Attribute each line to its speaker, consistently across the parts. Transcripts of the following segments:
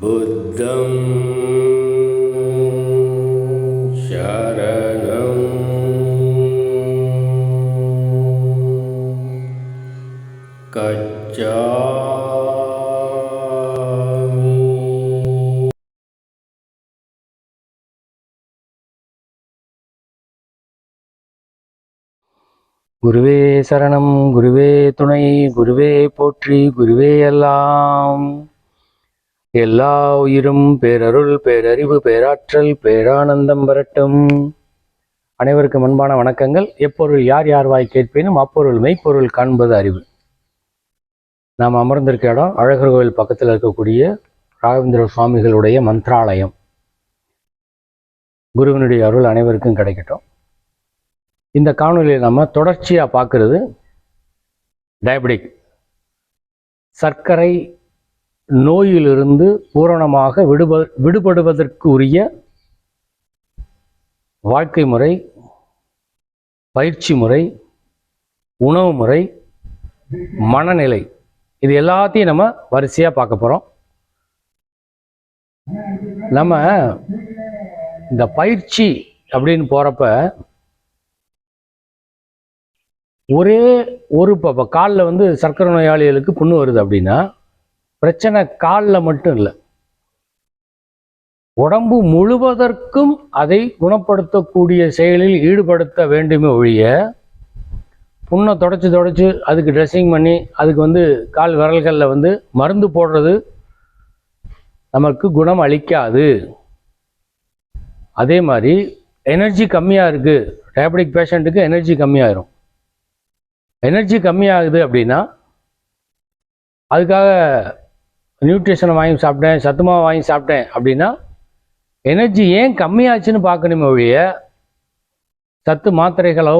Speaker 1: बुद्धं शरणं गच्छामि
Speaker 2: குருவே சரணம் குருவே துணை குருவே போற்றி குருவே எல்லாம் எல்லா உயிரும் பேரருள் பேரறிவு பேராற்றல் பேரானந்தம் பெறட்டும். அனைவருக்கும் அன்பான வணக்கங்கள். எப்பொருள் யார் யார் வாய் கேட்பேனும் அப்பொருள் மெய்ப்பொருள் காண்பது அறிவு. நாம் அமர்ந்திருக்க இடம் அழகர் கோவில் பக்கத்தில் இருக்கக்கூடிய ராகவேந்திர சுவாமிகளுடைய மந்த்ராலயம். குருவினுடைய அருள் அனைவருக்கும் கிடைக்கட்டும். இந்த காணொலியை நம்ம தொடர்ச்சியாக பார்க்குறது டயபெட்டிக் சர்க்கரை நோயிலிருந்து பூரணமாக விடுப விடுபடுவதற்கு உரிய வாழ்க்கை முறை பயிற்சி முறை உணவு முறை மனநிலை. இது எல்லாத்தையும் நம்ம வரிசையாக பார்க்க போகிறோம் நம்ம இந்த பயிற்சி அப்படின்னு போகிறப்ப ஒரே ஒரு இப்போ காலில் வந்து சர்க்கரை நோயாளிகளுக்கு புண்ணு வருது அப்படின்னா பிரச்சனை காலில் மட்டும் இல்லை. உடம்பு முழுவதற்கும் அதை குணப்படுத்தக்கூடிய செயலில் ஈடுபடுத்த வேண்டுமே ஒழிய புண்ணை தொடச்சி தொடச்சி அதுக்கு ட்ரெஸ்ஸிங் பண்ணி அதுக்கு வந்து கால் விரல்களில் வந்து மருந்து போடுறது நமக்கு குணம் அளிக்காது. அதே மாதிரி எனர்ஜி கம்மியாக இருக்குது டயபெட்டிக் பேஷண்ட்டுக்கு எனர்ஜி கம்மியாயிரும். எனர்ஜி கம்மியாகுது அப்படின்னா அதுக்காக நியூட்ரிஷனை வாங்கி சாப்பிட்டேன் சத்துமாவை வாங்கி சாப்பிட்டேன். அப்படின்னா எனர்ஜி ஏன் கம்மியாச்சுன்னு பார்க்கணுமே ஒழிய சத்து மாத்திரைகளோ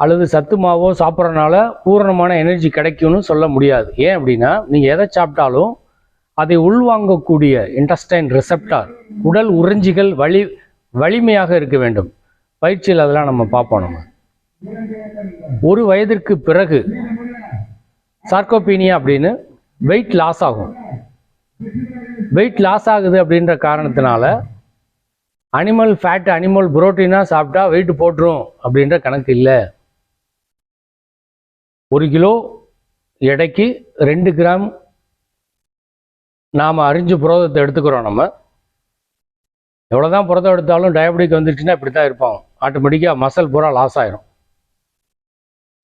Speaker 2: அல்லது சத்து மாவோ சாப்பிட்றதுனால பூரணமான எனர்ஜி கிடைக்கும்னு சொல்ல முடியாது. ஏன் அப்படின்னா நீங்கள் எதை சாப்பிட்டாலும் அதை உள்வாங்கக்கூடிய இன்டஸ்டைன் ரிசப்டார் உடல் உறிஞ்சிகள் வலி வலிமையாக இருக்க வேண்டும். பயிற்சியில் அதெல்லாம் நம்ம பார்ப்போம் நம்ம. ஒரு வயதிற்கு பிறகு சார்கோபீனியா அப்படின்னு வெயிட் லாஸ் ஆகும். வெயிட் லாஸ் ஆகுது அப்படின்ற காரணத்தினால அனிமல் ஃபேட் அனிமல் புரோட்டீனாக சாப்பிட்டா வெயிட் போட்டுரும் அப்படின்ற கணக்கு இல்லை. ஒரு கிலோ எடைக்கு ரெண்டு கிராம் நாம் அரிஞ்சு புரதத்தை எடுத்துக்கிறோம் நம்ம. எவ்வளோதான் புரதம் எடுத்தாலும் டயபெட்டிக் வந்துடுச்சுன்னா இப்படி தான் இருப்பாங்க ஆட்டோமேட்டிக்காக மசல் பூரா லாஸ் ஆயிரும்.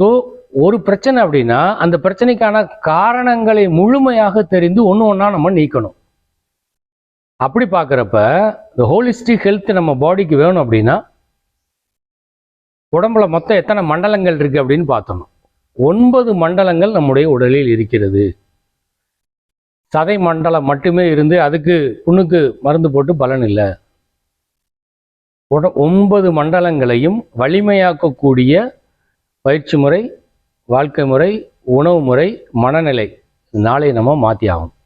Speaker 2: ஸோ ஒரு பிரச்சனை அப்படின்னா அந்த பிரச்சனைக்கான காரணங்களை முழுமையாக தெரிந்து ஒன்று ஒன்றா நம்ம நீக்கணும். அப்படி பார்க்குறப்ப இந்த ஹோலிஸ்டிக் ஹெல்த் நம்ம பாடிக்கு வேணும் அப்படின்னா உடம்புல மொத்தம் எத்தனை மண்டலங்கள் இருக்குது அப்படின்னு பார்த்தணும் ஒன்பது மண்டலங்கள் நம்முடைய உடலில் இருக்கிறது. சதை மண்டலம் மட்டுமே இருந்து அதுக்கு புண்ணுக்கு மருந்து போட்டு பலன் இல்லை. உட ஒன்பது மண்டலங்களையும் வலிமையாக்கக்கூடிய பயிற்சி முறை வாழ்க்கை முறை உணவு முறை மனநிலை நாளை நம்ம மாற்றி ஆகணும்.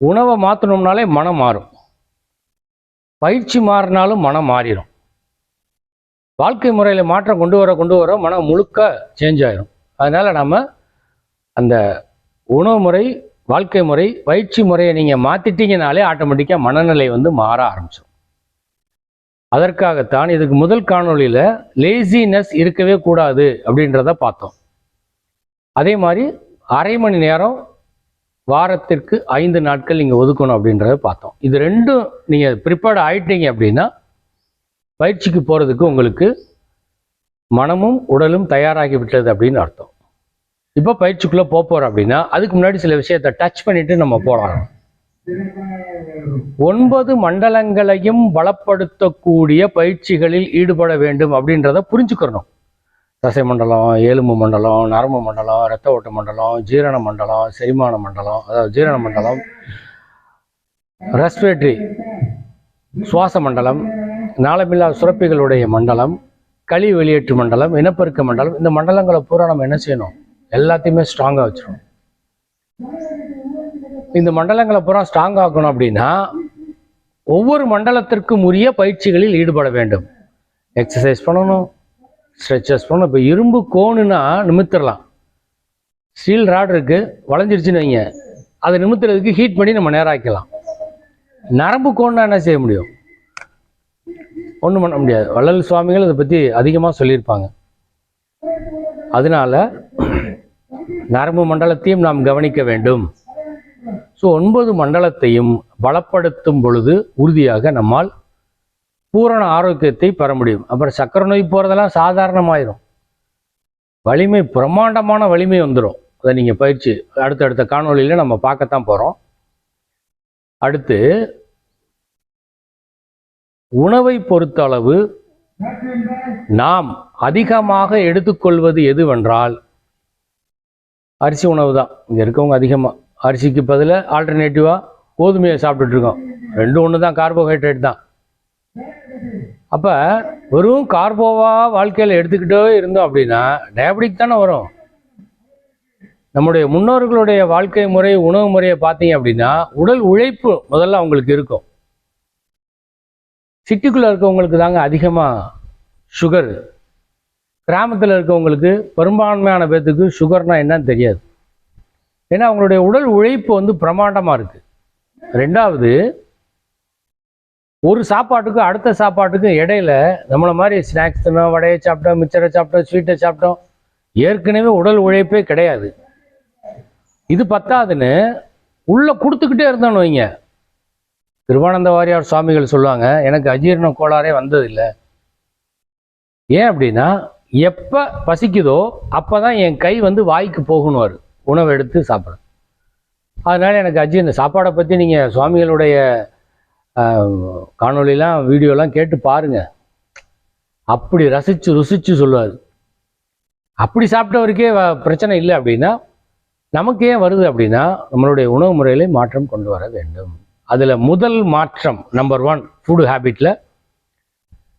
Speaker 2: உணவை மாற்றணும்னாலே மனம் மாறும். பயிற்சி மாறினாலும் மனம் மாறிடும். வாழ்க்கை முறையில் மாற்றம் கொண்டு வர கொண்டு வர மனம் முழுக்க சேஞ்ச் ஆயிரும். அதனால் நம்ம அந்த உணவு முறை வாழ்க்கை முறை பயிற்சி முறையை நீங்கள் மாற்றிட்டீங்கனாலே ஆட்டோமேட்டிக்காக மனநிலை வந்து மாற ஆரம்பிச்சிடும் அதற்காகத்தான் இதுக்கு முதல் காணொளியில் லேசினஸ் இருக்கவே கூடாது அப்படின்றத பார்த்தோம். அதே மாதிரி அரை மணி நேரம் வாரத்திற்கு ஐந்து நாட்கள் நீங்கள் ஒதுக்கணும் அப்படின்றத பார்த்தோம். இது ரெண்டும் நீங்கள் ப்ரிப்பேர்ட் ஆயிட்டீங்க அப்படின்னா பயிற்சிக்கு போகிறதுக்கு உங்களுக்கு மனமும் உடலும் தயாராகி விட்டது அப்படின்னு அர்த்தம். இப்போ பயிற்சிக்குள்ளே போக போகிறோம் அப்படின்னா அதுக்கு முன்னாடி சில விஷயத்தை டச் பண்ணிவிட்டு நம்ம போகலாம் ஒன்பது மண்டலங்களையும் பலப்படுத்தக்கூடிய பயிற்சிகளில் ஈடுபட வேண்டும் அப்படின்றத புரிஞ்சுக்கிறணும் தசை மண்டலம் எலும்பு மண்டலம் நரம்பு மண்டலம் இரத்த ஓட்ட மண்டலம் ஜீரண மண்டலம் செரிமான மண்டலம் அதாவது ஜீரண மண்டலம் ரெஸ்பிரேட்டரி சுவாச மண்டலம் நாளமில்லா சுரப்பிகளுடைய மண்டலம் களி வெளியேற்று மண்டலம் இனப்பெருக்க மண்டலம் இந்த மண்டலங்களை பூரா நம்ம என்ன செய்யணும்? எல்லாத்தையுமே ஸ்ட்ராங்காக வச்சிடணும் இந்த மண்டலங்களை பூரா ஸ்ட்ராங் ஆக்கணும் அப்படின்னா ஒவ்வொரு மண்டலத்திற்கும் உரிய பயிற்சிகளில் ஈடுபட வேண்டும். எக்ஸசைஸ் பண்ணணும் ஸ்ட்ரெச்சஸ் பண்ணணும். இப்போ இரும்பு கோணுன்னா நிமித்திடலாம் ஸ்டீல் ராட் இருக்கு வளைஞ்சிருச்சுன்னு வைங்க. அதை நிமித்துறதுக்கு ஹீட் பண்ணி நம்ம நேராக்கலாம் நரம்பு கோன்னா என்ன செய்ய முடியும்? ஒன்றும் பண்ண முடியாது. வள்ளல் சுவாமிகள் அதை பற்றி அதிகமாக சொல்லியிருப்பாங்க. அதனால நரம்பு மண்டலத்தையும் நாம் கவனிக்க வேண்டும். ஸோ ஒன்பது மண்டலத்தையும் பலப்படுத்தும் பொழுது உறுதியாக நம்மால் பூரண ஆரோக்கியத்தை பெற முடியும். அப்புறம் சக்கரை நோய் போகிறதெல்லாம் சாதாரணமாயிரும். வலிமை பிரம்மாண்டமான வலிமை வந்துடும் அதை நீங்கள் பயிற்சி அடுத்தடுத்த காணொலியில் நம்ம பார்க்கத்தான் போகிறோம் அடுத்து உணவை பொறுத்த அளவு நாம் அதிகமாக எடுத்துக்கொள்வது எதுவென்றால் அரிசி உணவு தான். இங்கே இருக்கவங்க அதிகமாக அரிசிக்கு பதில் ஆல்டர்னேட்டிவாக கோதுமையை சாப்பிட்டுட்ருக்கோம். ரெண்டும் ஒன்று தான் கார்போஹைட்ரேட் தான். அப்போ வெறும் கார்போவாக வாழ்க்கையில் எடுத்துக்கிட்டே இருந்தோம் அப்படின்னா டயபெட்டிக் தானே வரும். நம்முடைய முன்னோர்களுடைய வாழ்க்கை முறை உணவு முறையை பார்த்தீங்க அப்படின்னா உடல் உழைப்பு முதல்ல அவங்களுக்கு இருக்கும். சிட்டிக்குள்ளே இருக்கவங்களுக்கு தாங்க அதிகமாக சுகர் கிராமத்தில் இருக்கவங்களுக்கு பெரும்பான்மையான பேர்த்துக்கு சுகர்னா என்னன்னு தெரியாது. ஏன்னா அவங்களுடைய உடல் உழைப்பு வந்து பிரமாண்டமாக இருக்குது ரெண்டாவது ஒரு சாப்பாட்டுக்கும் அடுத்த சாப்பாட்டுக்கும் இடையில நம்மளை மாதிரி ஸ்நாக்ஸ் தின்னோம் வடையை சாப்பிட்டோம் மிச்சரை சாப்பிட்டோம் ஸ்வீட்டை சாப்பிட்டோம் ஏற்கனவே உடல் உழைப்பே கிடையாது. இது பத்தாதுன்னு உள்ளே கொடுத்துக்கிட்டே இருந்தோன்னு வைங்க. திருவானந்த வாரியார் சுவாமிகள் சொல்லுவாங்க எனக்கு அஜீரண கோளாறே வந்ததில்லை. ஏன் அப்படின்னா எப்போ பசிக்குதோ அப்போ தான் என் கை வந்து வாய்க்கு போகணுவார் உணவு எடுத்து சாப்பிட்றேன் அதனால் எனக்கு அஜீரண சாப்பாடை பற்றி நீங்கள் சுவாமிகளுடைய காணொலிலாம் வீடியோலாம் கேட்டு பாருங்கள் அப்படி ரசித்து ருசித்து சொல்லுவார். அப்படி சாப்பிட்டவருக்கே பிரச்சனை இல்லை அப்படின்னா நமக்கு ஏன் வருது அப்படின்னா நம்மளுடைய உணவு முறையிலே மாற்றம் கொண்டு வர வேண்டும். அதில் முதல் மாற்றம் நம்பர் ஒன் ஃபுட் ஹேபிட்டில்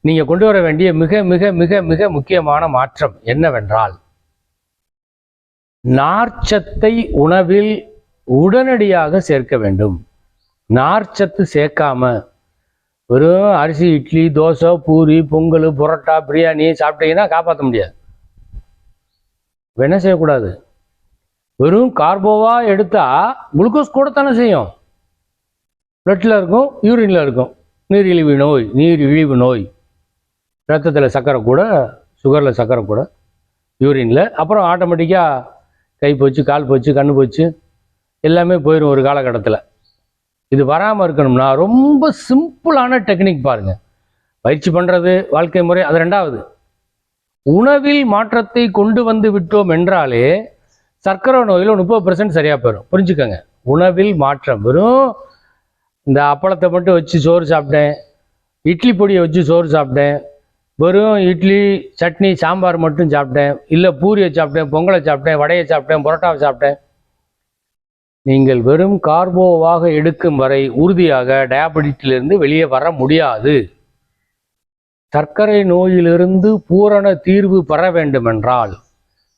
Speaker 2: நீங்கள் கொண்டு வர வேண்டிய மிக மிக மிக மிக முக்கியமான மாற்றம் என்னவென்றால் நார்ச்சத்தை உணவில் உடனடியாக சேர்க்க வேண்டும். நார்ச்சத்து சேர்க்காம வெறும் அரிசி இட்லி தோசை பூரி பொங்கல் புரோட்டா பிரியாணி சாப்பிட்டீங்கன்னா காப்பாற்ற முடியாது. என்ன செய்யக்கூடாது? வெறும் கார்போவா எடுத்தா குளுக்கோஸ் கூடத்தானே செய்யும். பிளட்டில் இருக்கும் யூரின்ல இருக்கும். நீரிழிவு நோய் நீரிழிவு நோய். ரத்தத்தில் சர்க்கரை கூட சுகரில் சர்க்கரை கூட யூரின்ல. அப்புறம் ஆட்டோமேட்டிக்காக கை போச்சு கால் போச்சு கண்ணு போச்சு எல்லாமே போயிடும் ஒரு காலகட்டத்தில். இது வராமல் இருக்கணும்னா ரொம்ப சிம்பிளான டெக்னிக் பாருங்கள் பயிற்சி பண்ணுறது வாழ்க்கை முறை அது ரெண்டாவது. உணவில் மாற்றத்தை கொண்டு வந்து விட்டோம் என்றாலே சர்க்கரை நோயில் முப்பது பர்சன்ட் சரியாக போயிடும் புரிஞ்சுக்கோங்க. உணவில் மாற்றம். வெறும் இந்த அப்பளத்தை மட்டும் வச்சு சோறு சாப்பிட்டேன் இட்லி பொடியை வச்சு சோறு சாப்பிட்டேன் வெறும் இட்லி சட்னி சாம்பார் மட்டும் சாப்பிட்டேன். இல்லை பூரியை சாப்பிட்டேன் பொங்கலை சாப்பிட்டேன் வடையை சாப்பிட்டேன் பரோட்டாவை சாப்பிட்டேன். நீங்கள் வெறும் கார்போவாக எடுக்கும் வரை உறுதியாக டயபெட்டிஸிலிருந்து வெளியே வர முடியாது. சர்க்கரை நோயிலிருந்து பூரண தீர்வு பெற வேண்டுமென்றால்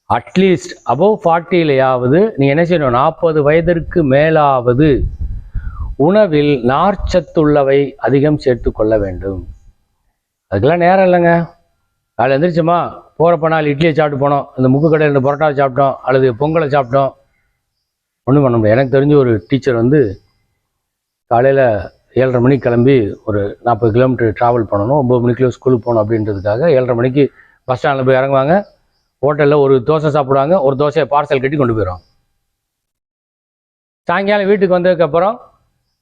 Speaker 2: அட்லீஸ்ட் அபவ் ஃபார்ட்டிலையாவது நீ என்ன செய்யணும் நாற்பது வயதிற்கு மேலாவது உணவில் நார்ச்சத்துள்ளவை அதிகம் சேர்த்து கொள்ள வேண்டும். அதுக்கெல்லாம் நேரம் இல்லைங்க. காலை எந்திரிச்சோமா போகிறப்ப நாள் இட்லியை சாப்பிட்டு போனோம். அந்த முக்கு கடையில் ரெண்டு பரோட்டாவை சாப்பிட்டோம். அல்லது பொங்கலை சாப்பிட்டோம். ஒன்றும் பண்ண முடியாது. எனக்கு தெரிஞ்ச ஒரு டீச்சர் வந்து காலையில் ஏழரை மணிக்கு கிளம்பி ஒரு நாற்பது கிலோமீட்டர் ட்ராவல் பண்ணணும். ஒம்பது மணிக்குள்ள ஸ்கூலுக்கு போகணும் அப்படின்றதுக்காக ஏழரை மணிக்கு பஸ் ஸ்டாண்டில் போய் இறங்குவாங்க. ஹோட்டலில் ஒரு தோசை சாப்பிடுவாங்க. ஒரு தோசையை பார்சல் கட்டி கொண்டு போயிடும் சாயங்காலம் வீட்டுக்கு வந்ததுக்கப்புறம்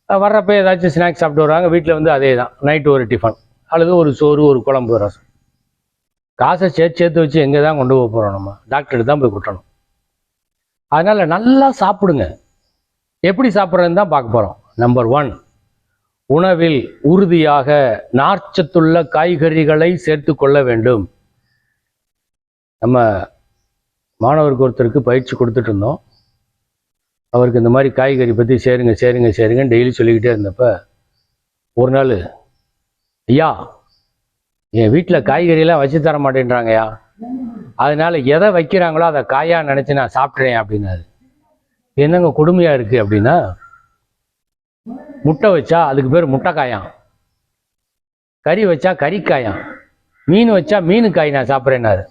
Speaker 2: அஹ், வர்றப்ப ஏதாச்சும் ஸ்நாக்ஸ் சாப்பிட்டு வருவாங்க. வீட்டில் வந்து அதே தான் நைட்டு ஒரு டிஃபன் அல்லது ஒரு சோறு ஒரு குழம்பு ரசம். காசை சேர்த்து சேர்த்து வச்சு எங்கே தான் கொண்டு போக போகிறோம் நம்ம? டாக்டருக்கு தான் போய் கொட்டணும் அதனால் நல்லா சாப்பிடுங்க. எப்படி சாப்பிட்றதுன்னு தான் பார்க்க போகிறோம் நம்பர் ஒன் உணவில் உறுதியாக நார்ச்சத்துள்ள காய்கறிகளை சேர்த்து கொள்ள வேண்டும். நம்ம மாணவருக்கு ஒருத்தருக்கு பயிற்சி கொடுத்துட்டு இருந்தோம். அவருக்கு இந்த மாதிரி காய்கறி பற்றி சேருங்க சேருங்க சேருங்க டெய்லி சொல்லிக்கிட்டே இருந்தப்போ ஒரு நாள் ஐயா என் வீட்டில் காய்கறியெல்லாம் வச்சு தர மாட்டேன்றாங்கய்யா அதனால எதை வைக்கிறாங்களோ அதை காயாக நினச்சி நான் சாப்பிட்றேன் அப்படின்னாரு. என்னங்க கொடுமையாக இருக்குது அப்படின்னா முட்டை வச்சா அதுக்கு பேர் முட்டைக்காயாம் கறி வச்சா கறிக்காயாம் மீன் வச்சா காய் நான் சாப்பிட்றேன்னாரு.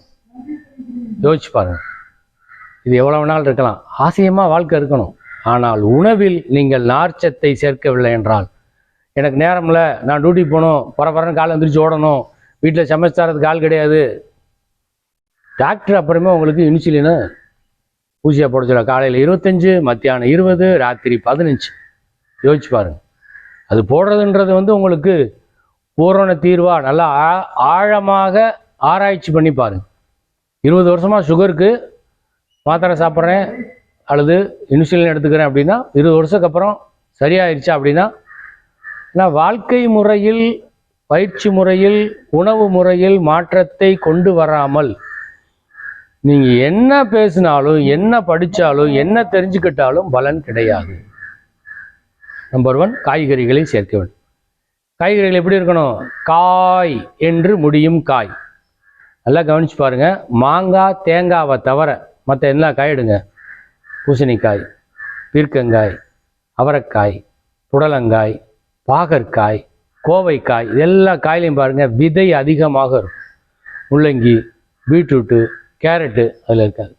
Speaker 2: யோசிச்சு பாருங்க. இது எவ்வளவு நாள் இருக்கலாம். ஆசையமாக வாழ்க்கை இருக்கணும். ஆனால் உணவில் நீங்கள் நார்ச்சத்தை சேர்க்கவில்லை என்றால் எனக்கு நேரம் இல்லை நான் டியூட்டி போகணும். பரபரன்னு காலை எந்திரிச்சு ஓடணும். வீட்டில் சமைச்சு கால் ஆள் கிடையாது. டாக்டர் அப்புறமே உங்களுக்கு இன்சுலினை ஊசியாக போட சொல்ல காலையில் இருபத்தஞ்சு மத்தியானம் இருபது ராத்திரி பதினஞ்சு. யோசிச்சு பாருங்க. அது போடுறதுன்றது வந்து உங்களுக்கு பூரண தீர்வாக நல்லா ஆ- ஆழமாக ஆராய்ச்சி பண்ணி பாருங்க. இருபது வருஷமாக சுகருக்கு மாத்திரை சாப்பிட்றேன். அல்லது இன்சுலின் எடுத்துக்கிறேன் அப்படின்னா இருபது வருஷத்துக்கு அப்புறம் சரியாயிருச்சா அப்படின்னா ஆனால் வாழ்க்கை முறையில் பயிற்சி முறையில் உணவு முறையில் மாற்றத்தை கொண்டு வராமல் நீங்கள் என்ன பேசினாலும் என்ன படித்தாலும் என்ன தெரிஞ்சுக்கிட்டாலும் பலன் கிடையாது. நம்பர் ஒன் காய்கறிகளை சேர்க்க வேண்டும். காய்கறிகள் எப்படி இருக்கணும்? காய் என்று முடியும் காய். நல்லா கவனிச்சு பாருங்கள் மாங்காய் தேங்காவை தவிர மற்ற எல்லா காயிடுங்க. பூசணிக்காய் பீர்க்கங்காய் அவரைக்காய் புடலங்காய் பாகற்காய் கோவைக்காய் எல்லா காயிலையும் பாருங்கள் விதை அதிகமாக இருக்கும். முள்ளங்கி பீட்ரூட்டு கேரட்டு அதில் இருக்காது.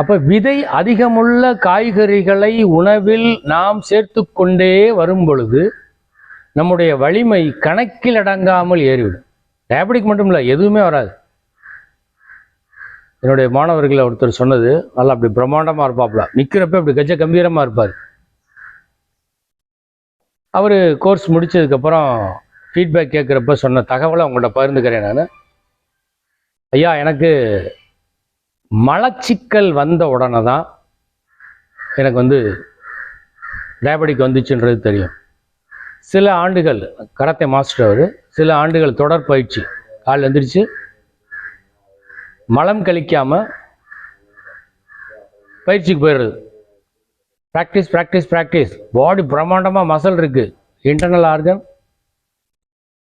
Speaker 2: அப்போ விதை அதிகமுள்ள காய்கறிகளை உணவில் நாம் சேர்த்து கொண்டே வரும் பொழுது நம்முடைய வலிமை கணக்கில் அடங்காமல் ஏறிவிடும். டயபெட்டிக் மட்டும் இல்லை எதுவுமே வராது. என்னுடைய மாணவர்களை ஒருத்தர் சொன்னது நல்லா அப்படி பிரம்மாண்டமாக இருப்பாப்புல நிற்கிறப்ப அப்படி கஜ கம்பீரமாக இருப்பார். அவர் கோர்ஸ் முடித்ததுக்கப்புறம் ஃபீட்பேக் கேட்குறப்ப சொன்ன தகவலை உங்கள்கிட்ட பகிர்ந்துக்கிறேன் நான். ஐயா எனக்கு மலச்சிக்கல் வந்த உடனே தான் எனக்கு வந்து டயபெட்டிக் வந்துச்சுன்றது தெரியும். சில ஆண்டுகள் கராத்தே மாஸ்டர் அவர் சில ஆண்டுகள் தொடர் பயிற்சி கால் எந்திரிச்சு மலம் கழிக்காமல் பயிற்சிக்கு போயிடுறது. ப்ராக்டிஸ் ப்ராக்டிஸ் ப்ராக்டிஸ் பாடி பிரம்மாண்டமாக மசல் இருக்குது இன்டர்னல் ஆர்கன்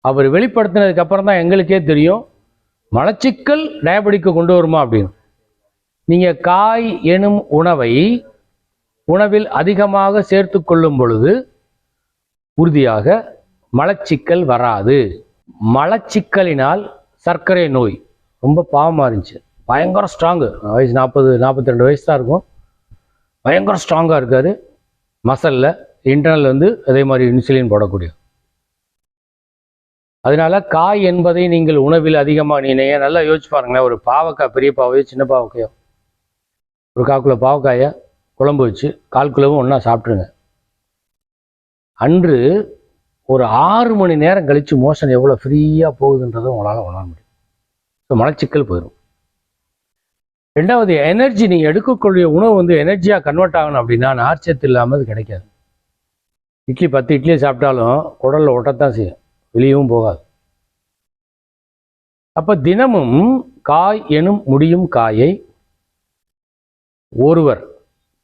Speaker 2: அவர் வெளிப்படுத்தினதுக்கப்புறம் தான் எங்களுக்கே தெரியும். மலச்சிக்கல் டயபெட்டிக்கு கொண்டு வருமா அப்படின்னு. நீங்கள் காய் எனும் உணவை உணவில் அதிகமாக சேர்த்து கொள்ளும் பொழுது உறுதியாக மலச்சிக்கல் வராது. மலச்சிக்கலினால் சர்க்கரை நோய். ரொம்ப பாவமாக இருந்துச்சு. பயங்கர ஸ்ட்ராங்கு வயசு நாற்பது நாற்பத்தி ரெண்டு வயசு தான் இருக்கும். பயங்கர ஸ்ட்ராங்காக இருக்காது மசலில் இன்டர்னல் வந்து அதே மாதிரி இன்சுலின் போடக்கூடிய. அதனால காய் என்பதை நீங்கள் உணவில் அதிகமாக நீங்கள் நல்லா யோசிச்சு பாருங்களேன். ஒரு பாவக்காய் பெரிய பாவையோ சின்ன பாவக்காயோ. ஒரு காக்குள்ள பாவக்காயை குழம்பு வச்சு கால் கிலோவும் ஒன்றா சாப்பிட்ருங்க அன்று ஒரு ஆறு மணி நேரம் கழித்து மோஷன் எவ்வளோ ஃப்ரீயாக போகுதுன்றதை உங்களால் உணர முடியும். ஸோ மலச்சிக்கல் போயிடும் ரெண்டாவது எனர்ஜி நீங்கள் எடுக்கக்கூடிய உணவு வந்து எனர்ஜியாக கன்வெர்ட் ஆகணும் அப்படின்னா நார்ச்சத்து இல்லாமல் அது கிடைக்காது. இட்லி பத்து இட்லியை சாப்பிட்டாலும் குடலில் ஒட்டத்தான் செய்யும். வெளியவும் போகாது. அப்போ தினமும் காய் எனும் முடியும் காயை ஒருவர்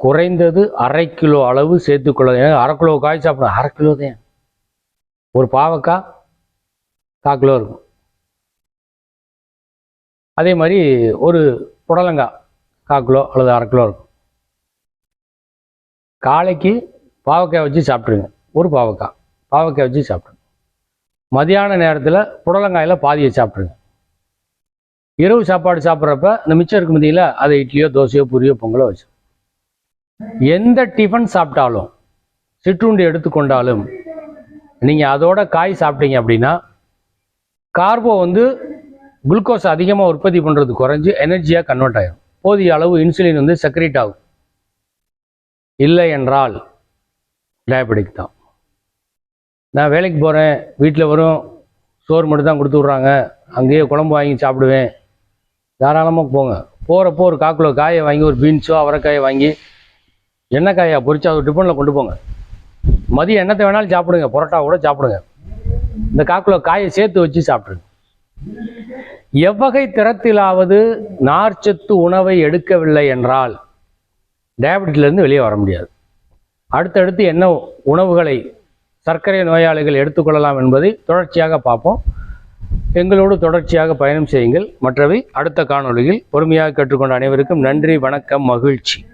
Speaker 2: குறைந்தது அரை கிலோ அளவு சேர்த்துக்கொள்ள ஏன்னா அரை கிலோ காய் சாப்பிடணும். அரை கிலோ தான். ஒரு பாவக்காய் கால் கிலோ இருக்கும். அதே மாதிரி ஒரு புடலங்காய் கால் கிலோ அல்லது அரை கிலோ இருக்கும். காலைக்கு பாவக்காய் வச்சு சாப்பிட்ருங்க ஒரு பாவக்காய். பாவக்காய் வச்சு சாப்பிட்ருங்க மதியான நேரத்தில் புடலங்காயில் பாதியை சாப்பிட்ருங்க இரவு சாப்பாடு சாப்பிட்றப்ப இந்த மிச்சம் இருக்கு பார்த்தீங்களா அதை இட்லியோ தோசையோ பூரியோ பொங்கலோ வச்சு. எந்த டிஃபன் சாப்பிட்டாலும் சிற்றுண்டி எடுத்துக்கொண்டாலும் நீங்கள் அதோட காய் சாப்பிட்டீங்க அப்படின்னா கார்போ வந்து குளுக்கோஸ் அதிகமாக உற்பத்தி பண்ணுறது குறைஞ்சு எனர்ஜியாக கன்வெர்ட் ஆகிடும் போதிய அளவு இன்சுலின் வந்து செக்ரேட் ஆகும். இல்லை என்றால் டயபெட்டிக் தான். நான் வேலைக்கு போகிறேன் வீட்டில் வரும் சோறு மட்டும் தான் கொடுத்து விட்றாங்க. அங்கேயே குழம்பு வாங்கி சாப்பிடுவேன். தாராளமாக போங்க. போகிறப்போ ஒரு கால் காயை வாங்கி ஒரு பீன்ஸோ அவரைக்காயை வாங்கி எண்ணெய் காயை பொறிச்சா ஒரு டிஃபனில் கொண்டு போங்க. மதியம் எண்ணத்தை வேணாலும் சாப்பிடுங்க. பரோட்டா கூட சாப்பிடுங்க. இந்த கால் காயை சேர்த்து வச்சு சாப்பிடுங்க. எவ்வகை திறத்திலாவது நார்ச்சத்து உணவை எடுக்கவில்லை என்றால் டயபெட்டிஸ்லேருந்து வெளியே வர முடியாது. அடுத்தடுத்து என்ன உணவுகளை சர்க்கரை நோயாளிகள் எடுத்துக்கொள்ளலாம் என்பதை தொடர்ச்சியாக பார்ப்போம். எங்களோடு தொடர்ச்சியாக பயணம் செய்யுங்கள். மற்றவை அடுத்த காணொளியில் பொறுமையாக கற்றுக்கொண்ட அனைவருக்கும் நன்றி வணக்கம் மகிழ்ச்சி.